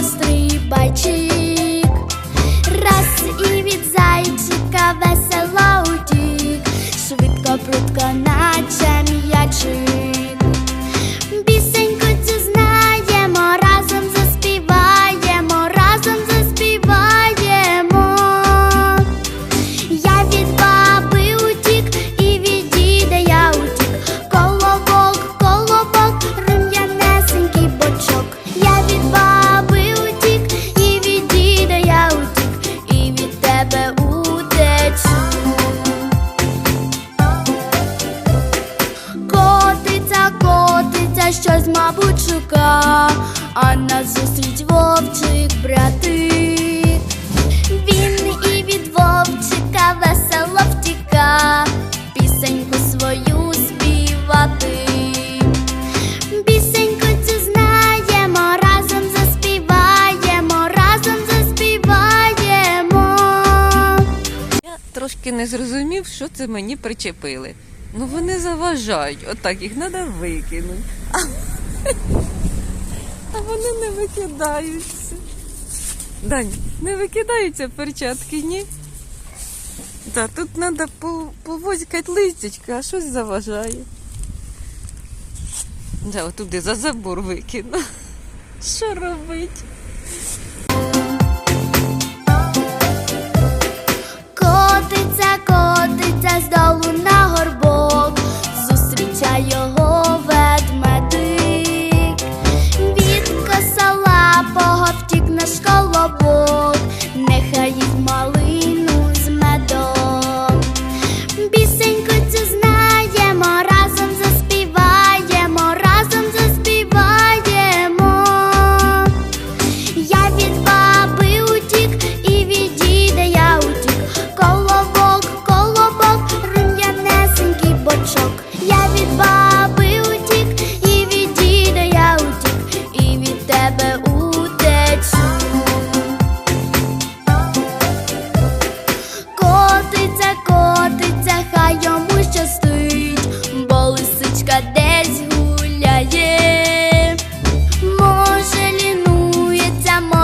гострий бачик, раз і від зайчика весело утік, швидко прутко наче м'ячик. Шука, а назустріч вовчик братик. Він і від вовчика весело втіка, пісеньку свою співати. Пісеньку цю знаємо, разом заспіваємо, разом заспіваємо. Я трошки не зрозумів, що це мені причепили. Ну вони заважають, отак їх треба викинути. Вони не викидаються. Дань, не викидаються перчатки, ні? Так, тут треба повозькати листячка, а щось заважає. Да, отуди за забор викину. Що робить? Колобок, нехай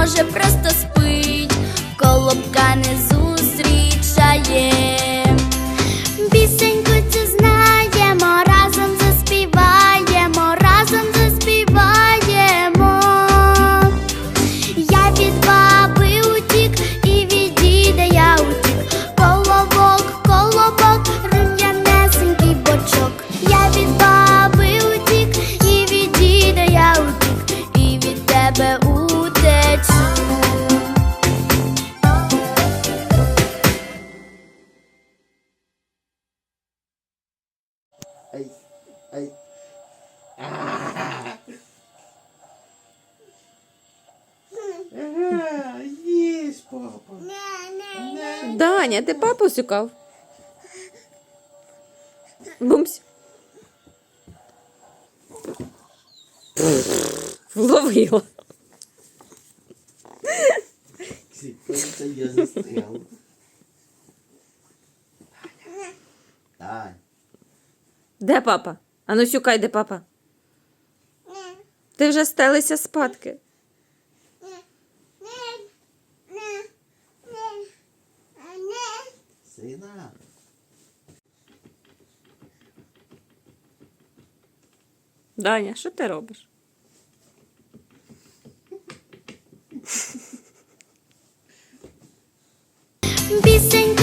може просто Даня, ти папу шукав? Бумсь. Вловила. Тань, Де папа? Ану шукай, де папа. Ти вже стелися спадки. Даня, що ти робиш? Пісеньку